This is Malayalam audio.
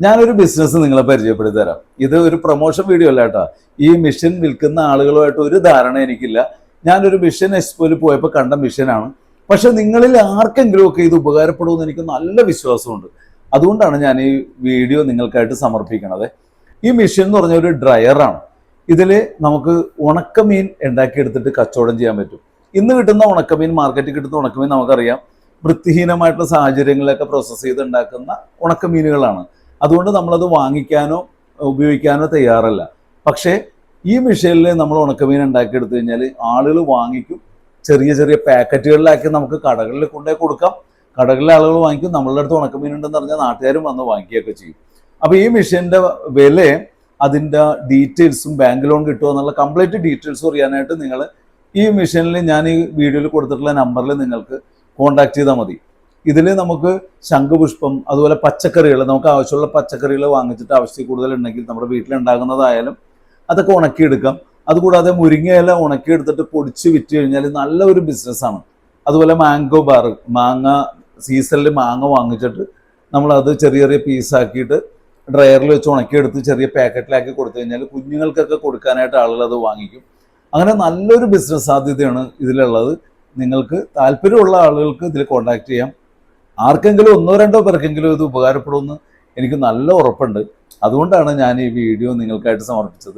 ഞാനൊരു ബിസിനസ് നിങ്ങളെ പരിചയപ്പെടുത്തി തരാം ഇത് ഒരു പ്രൊമോഷൻ വീഡിയോ അല്ല കേട്ടോ. ഈ മിഷൻ വിൽക്കുന്ന ആളുകളുമായിട്ട് ഒരു ധാരണ എനിക്കില്ല. ഞാനൊരു മിഷൻ എക്സ്പോയിൽ പോയപ്പോൾ കണ്ട മിഷനാണ് പക്ഷെ നിങ്ങളിൽ ആർക്കെങ്കിലും ഒക്കെ ഇത് ഉപകാരപ്പെടുമെന്ന് എനിക്ക് നല്ല വിശ്വാസമുണ്ട്. അതുകൊണ്ടാണ് ഞാൻ ഈ വീഡിയോ നിങ്ങൾക്കായിട്ട് സമർപ്പിക്കണത്. ഈ മിഷൻ എന്ന് പറഞ്ഞ ഒരു ഡ്രയറാണ് ഇതിൽ നമുക്ക് ഉണക്കമീൻ ഉണ്ടാക്കിയെടുത്തിട്ട് കച്ചവടം ചെയ്യാൻ പറ്റും. ഇന്ന് കിട്ടുന്ന ഉണക്കമീൻ മാർക്കറ്റിൽ കിട്ടുന്ന ഉണക്കമീൻ നമുക്കറിയാം. വൃത്തിഹീനമായിട്ടുള്ള സാഹചര്യങ്ങളിലൊക്കെ പ്രോസസ്സ് ചെയ്ത് ഉണ്ടാക്കുന്ന ഉണക്കമീനുകളാണ്. അതുകൊണ്ട് നമ്മളത് വാങ്ങിക്കാനോ ഉപയോഗിക്കാനോ തയ്യാറല്ല. പക്ഷേ ഈ മിഷനിൽ നമ്മൾ ഉണക്കമീൻ ഉണ്ടാക്കിയെടുത്തു കഴിഞ്ഞാൽ ആളുകൾ വാങ്ങിക്കും. ചെറിയ ചെറിയ പാക്കറ്റുകളിലാക്കി നമുക്ക് കടകളിൽ കൊണ്ടുപോയി കൊടുക്കാം. കടകളിലെ ആളുകൾ വാങ്ങിക്കും. നമ്മളുടെ അടുത്ത് ഉണക്കമീൻ ഉണ്ടെന്ന് പറഞ്ഞാൽ നാട്ടുകാരും വന്ന് വാങ്ങിക്കുകയൊക്കെ ചെയ്യും. അപ്പോൾ ഈ മിഷീന്റെ വില അതിന്റെ ഡീറ്റെയിൽസും ബാങ്ക് ലോൺ കിട്ടുമോ എന്നുള്ള കംപ്ലീറ്റ് ഡീറ്റെയിൽസ് അറിയാനായിട്ട് നിങ്ങൾ ഈ മിഷനിൽ ഞാൻ ഈ വീഡിയോയിൽ കൊടുത്തിട്ടുള്ള നമ്പറിൽ നിങ്ങൾക്ക് കോൺടാക്ട് ചെയ്താൽ മതി. ഇതിൽ നമുക്ക് ശംഖുപുഷ്പം അതുപോലെ പച്ചക്കറികൾ നമുക്ക് ആവശ്യമുള്ള പച്ചക്കറികൾ വാങ്ങിച്ചിട്ട് ആവശ്യത്തിൽ കൂടുതൽ ഉണ്ടെങ്കിൽ നമ്മുടെ വീട്ടിലുണ്ടാകുന്നതായാലും അതൊക്കെ ഉണക്കിയെടുക്കാം. അതുകൂടാതെ മുരിങ്ങയില ഉണക്കിയെടുത്തിട്ട് പൊടിച്ച് വിറ്റ് കഴിഞ്ഞാൽ നല്ല ഒരു ബിസിനസ്സാണ്. അതുപോലെ മാംഗോ ബാർ മാങ്ങ സീസണിൽ മാങ്ങ വാങ്ങിച്ചിട്ട് നമ്മളത് ചെറിയ ചെറിയ പീസാക്കിയിട്ട് ഡ്രയറിൽ വെച്ച് ഉണക്കിയെടുത്ത് ചെറിയ പാക്കറ്റിലാക്കി കൊടുത്തു കഴിഞ്ഞാൽ കുഞ്ഞുങ്ങൾക്കൊക്കെ കൊടുക്കാനായിട്ട് ആളുകൾ അത് വാങ്ങിക്കും. അങ്ങനെ നല്ലൊരു ബിസിനസ് സാധ്യതയാണ് ഇതിലുള്ളത്. നിങ്ങൾക്ക് താല്പര്യമുള്ള ആളുകൾക്ക് ഇതിൽ കോൺടാക്ട് ചെയ്യാം. ആർക്കെങ്കിലും ഒന്നോ രണ്ടോ പേർക്കെങ്കിലും ഇത് ഉപകാരപ്പെടുമെന്ന് എനിക്ക് നല്ല ഉറപ്പുണ്ട്. അതുകൊണ്ടാണ് ഞാൻ ഈ വീഡിയോ നിങ്ങൾക്കായിട്ട് സമർപ്പിച്ചത്.